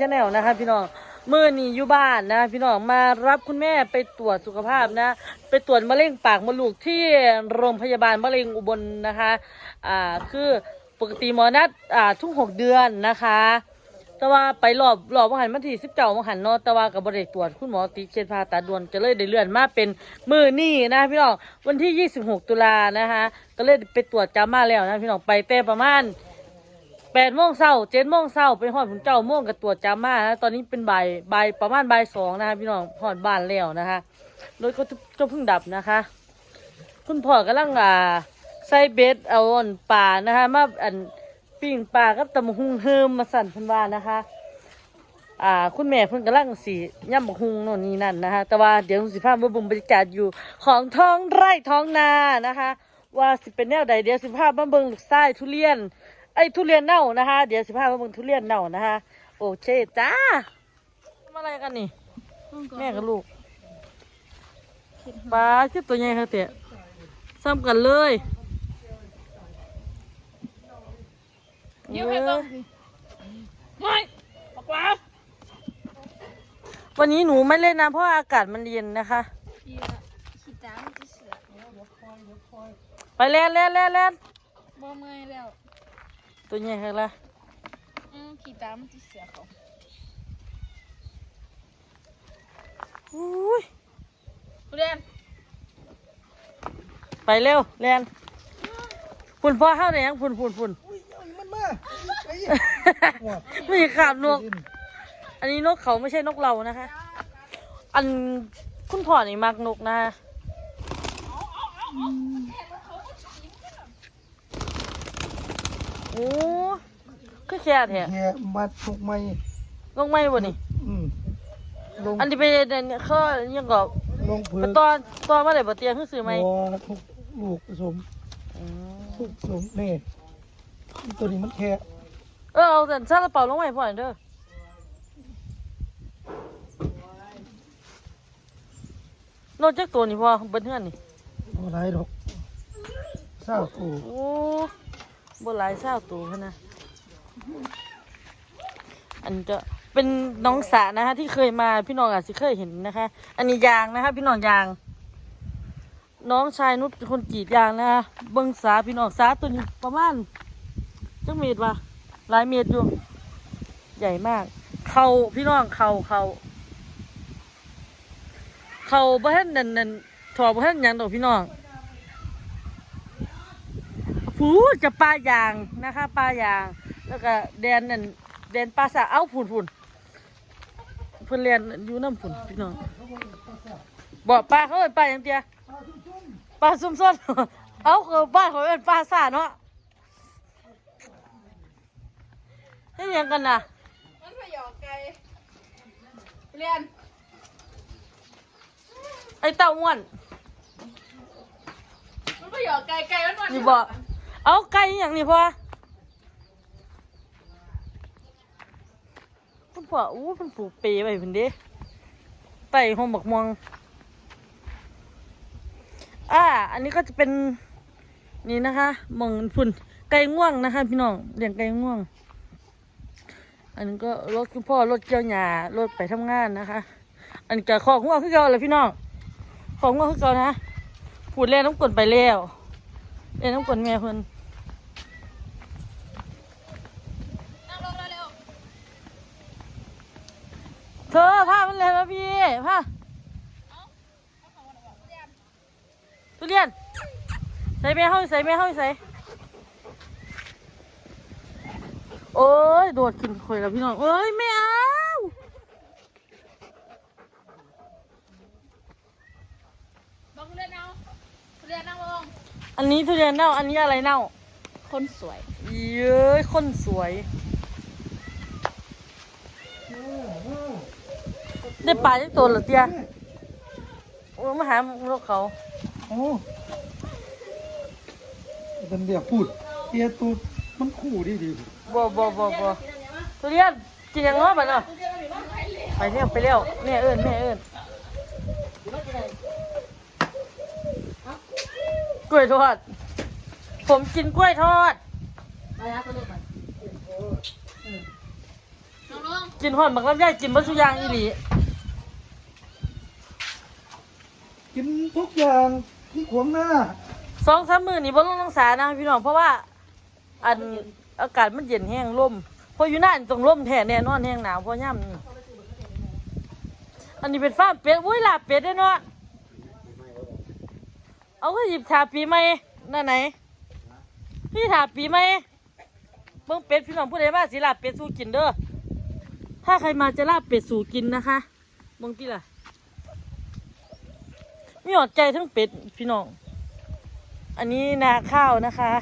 ชาแนลนะคะพี่น้องเมื่อนี้อยู่บ้านนะ พี่น้องมารับคุณแม่ไปตรวจสุขภาพนะ ไปตรวจมะเร็งปากมดลูกที่โรงพยาบาลมะเร็งอุบลนะคะอ่าคือปกติหมอนัดอ่าทุกหกเดือนนะคะ แต่ว่าไปรอบรอบวังหันมาที่สิบเก้าวังหันเนาะแต่ว่ากับบริตรวจคุณหมอติเชนพาตาดวนก็เลยได้เลื่อนมาเป็นมือนี่นะพี่น้องวันที่ยี่สิบหกตุลานะคะ ก็เลยไปตรวจจามาแล้วนะพี่น้องไปแต่ประมาณ แปดโมงเช้าเจ็ดโมงเช้าไปหอดผุนเจ้าโมงกับตรวจามานะตอนนี้เป็นบ่ายบ่ายประมาณบ่ายสองนะคะพี่น้องหอดบ้านแล้วนะคะรถก็ก็เพิ่งดับนะคะ คุณพ่อกำลังอ่าใส่เบ็ดเอาอ่อนป่านะคะมาอันปิ้งปลากับตำบักหุงเฮิมมาสั่นพันว่านะคะ อ่า คุณแม่เพิ่นกำลังสีย่ำบักหุงโน่นนี่นั่นนะคะ แต่ว่าเดี๋ยวสิพามาบิ่งบรรยากาศอยู่ของท้องไร่ท้องนานะคะ ว่าสิเป็นแนวใดเดี๋ยวสิพามาเบิ่งลูกไส้ทุเรียน ไอ้ทุเรียนเน่านะคะ เดี๋ยวสิพามาเบิ่งทุเรียนเน่านะคะ โอเคจ้าทำอะไรกันนี่ แม่กับลูกปลาคือตัวใหญ่ค่ะเตะซ้ำกันเลยเดี๋ยวให้ต้องสิไม่บอกว่าวันนี้หนูไม่เล่นนะเพราะอากาศมันเย็นนะคะเดี๋ยวขี้ตามจะเสือไปเล่นเล่นเล่นเล่นบ่เมื่อยแล้ว ตัวใหญ่ค่ะละอืมขี้ตามจะเสือเขาอุ้ยเรียนไปเร็วเล่นฝุ่นพ่อเข้าไหนยังฝุ่นฝุ่นฝุ่นอุ้ยเอาอีมันมาไอ้ไม่ขาบนก อันนี้นกเขาไม่ใช่นกเรานะคะ อันคุณพ่อนี่มักนกนะ โอ้คือแค่แท้แค่มาถูกไหมลงไม่บ่นี่อืมลงอันที่ไปเนี่ยเขายังก็ลงเผืไปอกตอนตอนมาได้บ่เตียงคือซื้อไหมวอทุกลูกผสมอืมทุกผสมนี่ตัวนี้มันแค่เออเอาแต่ซาลาเปาลงมาให้พ่อหน่อยเด้อโนจักตัวนี่พ่อเบิ้เฮือนนี่อะไรดอกเศร้าตูโอ้ บ่หลายเศร้าตัวนะอันจะเป็นน้องสานะคะที่เคยมาพี่น้องอาจจะเคยเห็นนะคะ อันนี้ยางนะคะ พี่น้องยาง น้องชายนุชเป็นคนกรีดยางนะคะเบิ้งสาพี่น้องสาตัวนี้ประมาณจักเมตรวะหลายเมตรอยู่ ใหญ่มาก เขาพี่น้องเขาเขาเขาบ่เห็นนั่นนั่นถอบ่เห็นยังดอกพี่น้อง ผูจะปลายางนะคะปลายาง แล้วก็แดนนั่นแดนปลาสะเอ้าผุนผุนเพื่อนเรียนอยู่น้ำผุนพี่น้องบอกปลาเขาเป็นปลาอย่างเดียปลาซุ่มซ่อนเอ้าคือบ้านเขาเป็นปลาสะเนาะให้ยังกันนะมันไปหยอกไก่เรียน ไอ้เต้าอ้วนมันไปหยอกไก่ไก่มันมันนี่บอก เอาไก่อย่างนี้พ่อคุณพ่ออู้เพิ่นปลูกเปย์ไว้เพิ่นเด้ไต่หอมบักม่วงอ่าอันนี้ก็จะเป็นนี่นะคะมองฝุ่นไก่ง่วงนะคะ พี่น้องเลี้ยงไก่ง่วง อันนี้ก็รถคุณพ่อรถเกี่ยวหญ้ารถไปทำงานนะคะ อันนี้ก็ของง่วงคือเก่าเลยพี่น้องของง่วงคือเก่านะพูดเล่นน้ำกลนไปแล้วเล่นน้ำกลนแม่เพิ่น นั่งลงเร็ว เธอพามันเลยมาพี่พาทุเรียน ใส่แม่เฮาใส่แม่เฮาใส่โอ้ย โดดขึ้นข่อยแล้วพี่น้องเอ้ยไม่เอาๆบอกเรียนเอาเรียนนั่งลงอันนี้ทุเรียนเน่า อันนี้อะไรเน่า คนสวย เย้ยคนสวย ได้ปลาจักตัวเหรอเตี้ยโอ้ยมาหาลูกเขาโอ้เป็นเรียกพูดเตียตูมันคู่ดีดีบ่บ่บ่บ่ทุเรียนกินยังง้อบัดเนาะไปเร็วไปเร็วแม่เอิ้นแม่เอิ้นกล้วยทอด ผมกินกล้วยทอดนั่งลงกินหอนบักลำไยกินมัสุอยางอีหลี กินทุกอย่างที่ขวางหน้าสองสามมือนี่บ่ลงรักษานะพี่น้องเพราะว่า อันอากาศมันเย็นแห้งลมเพออยู่หนั่นต้องลมแท้แน่นอนแห้งหนาวเพอย่ำนี่อันนี้เป็นฟ้าเป็ดอุ้ยลาบเป็ดเด้อเนาะเอาก็หยิบถาปีใหม่นั่นไหนพี่ถาปีใหม่เบิ่งเป็ดพี่น้องผู้ใดมาสิลาบเป็ดสู่กินเด้อถ้าใครมาจะลาบเป็ดสู่กินนะคะเบิ่งที่ล่ะ มีหอดใจทั้งเป็ดพี่น้อง อันนี้นาข้าวนะคะ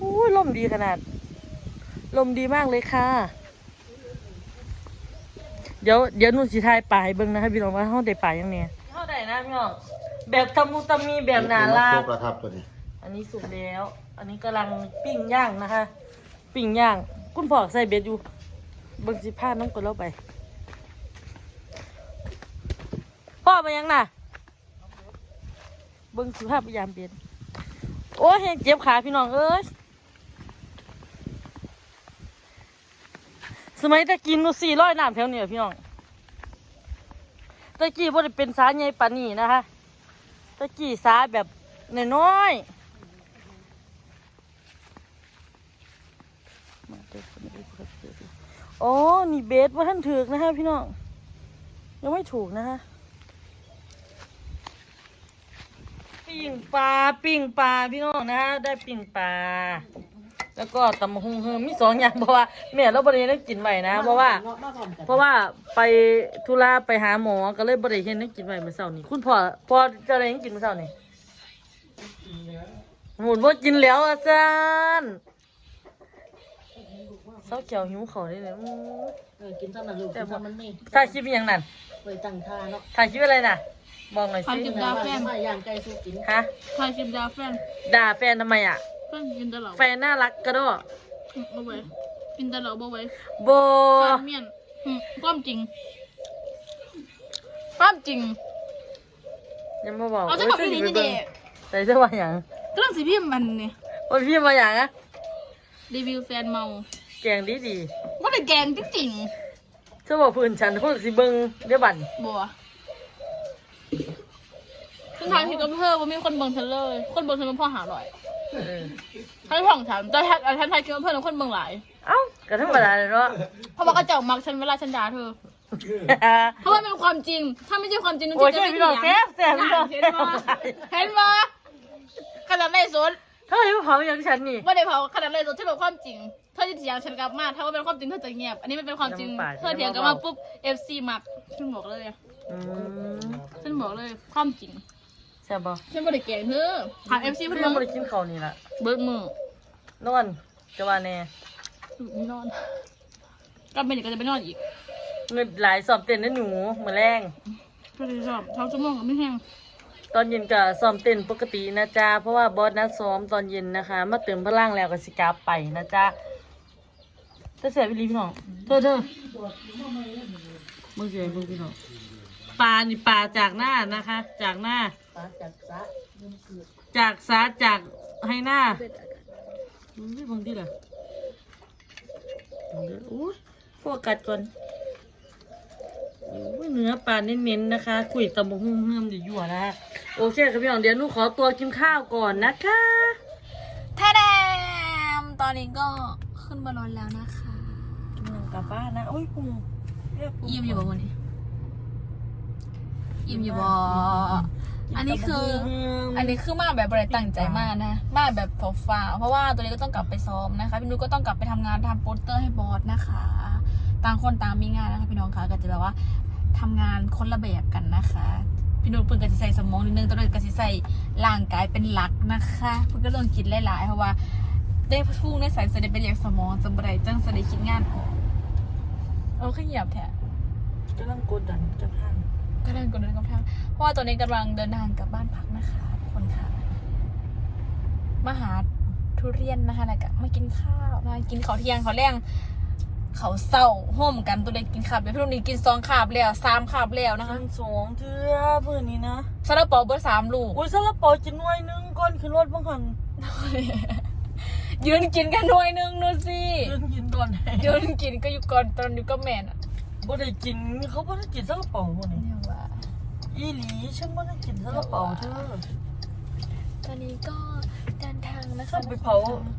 อู้ยลมดีขนาด ลมดีมากเลยค่ะ เดี๋ยวเดี๋ยวนุ่นสิทายป่าให้เบิ่งนะคะพี่น้องว่าเขาได้ป่ายังเนี่ยเขาได้นะพี่น้อง แบบทำมุตะมีแบบหนาลาครกบแล้วครับตัวนี้ อันนี้สุกแล้ว อันนี้กำลังปิ้งย่างนะคะ ปิ้งย่าง คุณพ่อใส่เบ็ดอยู่เบิ่งสิพาน้องกดเล่าไป พ่อมายังน่ะเบิ่งสิพาพยายามเบ็ดโอ้ยเจ็บขาพี่น้องเอ้ยสมัยตะกินนูสี่ร้อยน้ำแถวเหนือพี่น้องตะกี้บ่ได้เป็นสาใหญ่ปานนี้นะคะตะกี้สาแบบน้อยน้อคนนี้นเดียวอ๋อนี่เบสว่าท่านถูกนะฮะพี่น้อง ยังไม่ถูกนะฮะ ปิ้งปลาปิ้งปลาพี่น้องนะฮะได้ปิ้งปลาแล้วก็ตำบักหุงเฮิมมีสองอย่างเพราะว่าแม่เราบริเวณกินไหวนะเพราะว่า เพราะว่าไปธุระไปหาหมอก็เลยบริเวณกินไหวเมื่อเช้านี้คุณพ่อพ่อจะอะไรยังกินเมื่อเช้านี้หมุนว่ากินแล้วอาจารย์ เศร้าเขียวหิวเขาได้เลยอื้อเออกินเท่านั้นลูกแต่กินบ่เท่ามันนี่ถ่ายคลิปอหย่างนั้นไปตั้งท่าเนาะถ่ายคลิปอะไรน่ะ บอกหน่อยถ่ายสิคลิปดาวแฟนไม่ย่างไก่สู้กินฮะถ่ายคลิปดาวแฟนด่าแฟนทำไมอะ แฟนกินตลอดแฟนน่ารักกระโดดบ่ไว้กินตลอดบ่ไว้โบฟานเมียนอืมความจริงความจริงยังมาบอกเอาจะบอกพี่นี่นี่เด็ใส่เสื้อว่าอย่างกำลังสิพิมพ์มันนี่ว่าพี่มาอย่างอะรีวิวแฟนเมา แกงดีดีว่าแต่แกงจริงๆเธอบอกพื้นฉันคนสิเบิงเดี๋ยวบันๆบัวฉันทานผิดกับเธอว่ามีคนเบิ่งฉันเลย คนเบิ่งฉันเป็นพ่อหาร่อยเออฉันผ่องฉันแต่ฉันฉันทายคิดว่าเพื่อนเป็นคนเบิ่งหลาย เอ้าก็ธรรมดาเลยเนาะ เพราะว่ากระเจ้ามักฉันเวลาฉันด่าเธอ เพราะว่าเป็นความจริง ถ้าไม่ใช่ความจริงนุ่นโอ้ยจะใช่ไม่พี่น้องแซ่บแซ่บพี่น้องเห็นแซ่บปะเห็นปะขนาดไล่สด เธออยู่เผาอย่างฉันนี่ไม่ได้เผาขนาดไล่สดที่เป็นความจริง เธอจะเถียงฉันกลับมาถ้าว่าเป็นความจริงเธอจะเงียบ อันนี้มันเป็นความจริง เธอเถียงกลับมาปุ๊บ FC มักฉันบอกเลย อืมฉันบอกเลยความจริง แซ่บบ่ฉันไม่ได้เก่งเธอถาม FC เพื่พี่อนยังเบิ่ไม่งได้กินข้าวนี่ล่ะเบิดมือนอนจะว่าแน่นอนก็เป็นอย่างก็จะไปนอนอีกเงินหลายสอบเต้นนะหนูมือแรง ก็เลยชอบเช้าชั่วโมงก็ไม่แห้ง ตอนเย็นก็ซ้อมเต้นปกตินะจ๊ะ เพราะว่าบอสนัดซ้อมตอนเย็นนะคะ มาเติมพลังแล้วก็สิกลับไปนะจ๊ะจะเสียพี่ลีพี่น้องเธอเธอมึงเสียมึงพี่น้องปลานี่ปลาจากหน้านะคะ จากหน้าปลาจัดซะยุ่งคือจากสาจากให้หน้ามึงที่มึงที่ละอุ้ยโฟกัสก่อนอุ้ย เนื้อปลาเน้นๆนะคะ คุยตำบกหุ่งเฮิมอยู่ๆนะคะโอเคครับพี่น้องเดี๋ยวหนูขอตัวกินข้าวก่อนนะคะแท้แดมตอนนี้ก็ขึ้นมานอนแล้วนะคะกินกลับบ้านนะโอ้ยพุงเรียกพุงอิ่มอยู่บ่วันนี้อิ่มอยู่บ่อันนี้คือ อันนี้คือมาแบบบริตั้งใจมากนะ มาแบบฝ่าๆเพราะว่าตัวนี้ก็ต้องกลับไปซ้อมนะคะพี่นุ้ยก็ต้องกลับไปทำงานทำโปสเตอร์ให้บอสนะคะ ต่างคนต่างมีงานนะคะพี่น้องคะก็จะแบบว่า ทำงานคนละแบบกันนะคะ พี่นุ้ยเพิ่นก็จะใส่สมองนิดนึงตัวนี้ก็จะใส่ร่างกายเป็นหลักนะคะเพิ่นก็ต้องกินหลายๆเพราะว่าได้พุ่งได้ใส่เสได็จไปเรียกสมองจังบ่ได้จังเสได็จคิดงานออกเออขึ้นเหยียบแท้กำลังกดดันจะพังก็เดินกดเดินกับทางเพราะว่าตอนนี้กำลังเดินทางกลับบ้านพักนะคะทุกคนค่ะมาหาทุเรียนนะคะแล้วก็มากินข้าวนะกินข้าวเที่ยงข้าวแรง เขาวเศร้าห่มกันตัวเล็กกินขาบเดี๋ยวพี่นุ่นนี่กินสองขาบแล้วสามขาบแล้วนะคะทั้งสองเทือเพื่อนนี้นะซาลาเปาเบอร์สามลูกอุ้ยซาลาเปาจินหน่วยหนึงก่อนขึ้นรถบ้างหันยืนกินกันหน่วยหนึงดูสิยืนกินตอนไหนยืนกินก็อยู่ก่อนตอนอยู่ก็แม่นอะบ่ได้กินเขาบ่ได้กินซาลาเปาหมดนี่เนี่ยว่าอีหลีฉันบ่ได้กินซาลาเปาเธอตอนนี้ก็เดินทางนะคะฉันไปเผา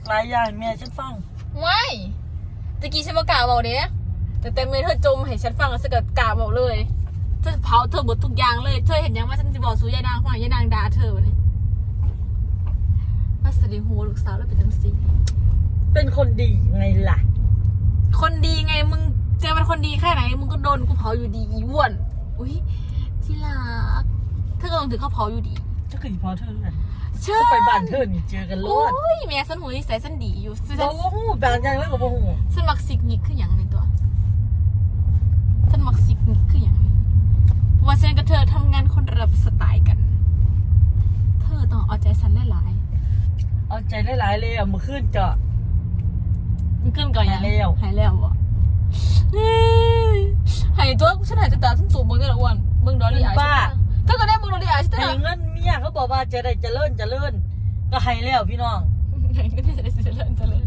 หลายอย่างแม่ฉันฟังไม่ ตะกี้ฉันประกล้าศบอกเด้แต่เต็มเลยเธอจมให้ฉันฟังแล้วฉันก็กล้าบอกเลย เธอเผาเธอหมดทุกอย่างเลย เธอเห็นยังว่าฉันจะบอกสู้ยายนางฟังยายนางด่าเธอวะเนี่ยว่าสลิหัวลูกสาวแล้วเป็นจังสีเป็นคนดีไงล่ะ คนดีไงมึงเจอเป็นคนดีแค่ไหนมึงก็โดนกูเผาอยู่ดีอีอ้วนอุ้ยที่รักเธอก็ลงถึงเขาเผาอยู่ดีจะกินพอเธอเลย เชื่อจะไปบ้านเธอนี่เจอกันโลโอ้ดยแม่สันหูที่ใส่สันดีอยู่ฉันบ่ฮู้บางอย่างแล้วก็บ่ฮู้ฉันมักซิกนิกคืออย่างในตัวฉันมักซิกนิกคืออย่างนี้เพราะว่าฉันกับเธอทำงานคนละสไตล์กัน เธอต้องเอาใจฉันหลายเอาใจหลายๆเลยอะมื้อคืนเจาะ ๆมันขึ้นก่อนยังหายแล้ว หายแล้วอะเฮ้ยหายตัวฉันหายจะตาฉันสูบมึงนี่แหละอ้วนมึงดอลลี่อายเธอก็ได้มึงดอลลี่อายใช่ไหมให้เงินเมียเขา บอกว่าจะได้เจริญเจริญก็ให้แล้วพี่น้องหายเงินเจะเจริญเจริญ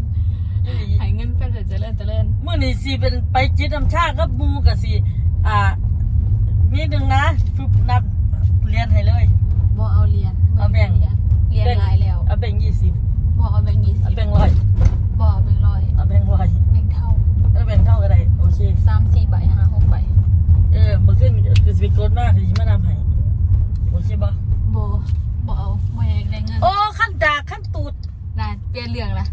อีหลีหายเงินแฟนเจริญเจริญมื่อนี้สิเป็นไปจิตน้ำชากับหมูกับสิอ่ามีหนึ่งนะฝึกนับเรียนให้เลยบ่เอาเรียนเอาแบ่งเรียนเรียนหลายแล้วเอาแบ่งยี่สิบบ่เอาแบ่งยี่สิเอาบแบ่งร้อยบ่เอาแบ่งร้อยเอาแบ่งร้อยแบ่งเท่าเอาแบ่งเท่ากันได้โอเคสามสี่ใบห้าหกใบเออเมื่อคืนคือสปิกดมากคือมานำให้โอเคปะ บ่บ่เอาบ่อยากได้เงินโอ้ขั้นดากขั้นตูดน่ะเปลี่ยนเรื่องละ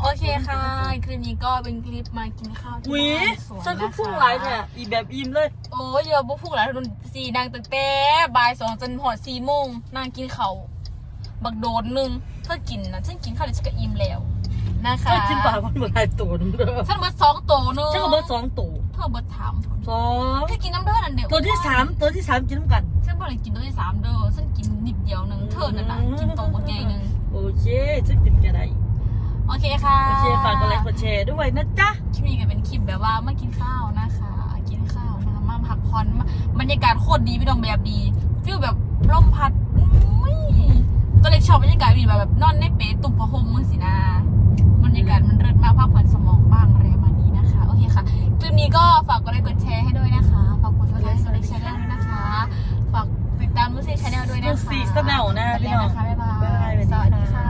โอเคค่ะคลิปนี้ก็เป็นคลิปมากินข้าวที่หวีบ้านสวนฉันก็นะคะพุ่งหลายเนี่ย อีแบบอิ่มเลย โอ้ยเดี๋ยวบ่พูดหลายทุนสี่นางตั้งแต่บ่ายสองจนหอดสี่โมงนางกินเขาวบักโดดหนึงเธอกินนะฉันกินข้าวเดี๋ยวฉันก็อิ่มแล้วนะคะก็กินปลามันหลายตัวนึงเด้อฉันเบิดสองโตหนึงฉันก็เบิดสองตัวเธอเบิดถามสองเธอกินน้ำเด้อนั่นเดียวตัวที่สามตัวที่สามกินน้ำกัน ฉันบ่ได้กินตัวที่สามเด้อฉันกินนิดเดียวหนึงเธอนั่นน่ะกินโตบักใหญ่หนึงโอเคฉันกินกันได้โอเคค่ะโอเคฝากกดไลค์กดแชร์ด้วยนะจ๊ะ คลิปนี้ก็เป็นคลิปแบบว่ามากินข้าวนะคะ กินข้าวนะคะมาพักผ่อนมาบรรยากาศโคตรดีพี่น้องแบบดีฟิลแบบลมพัดอุ้ยก็เลยชอบบรรยากาศดีแบบแบบนอนในเปรตุ่มผ้าห่มมึงสินะบรรยากาศมันเริดมากพักผ่อนสมองบ้างอะไรประมาณนี้นะคะ โอเคค่ะ คลิปนี้ก็ฝากกดไลค์กดแชร์ให้ด้วยนะคะ ฝากกดไลค์กดแชร์ชแนลด้วยนะคะฝากติ ดตามมุ้ยชแนลด้วยนะคะ Lucy Channel นะไปพี่แล้วน้องนะคะบ๊ายบายบ๊ายบายสวัสดีค่ะ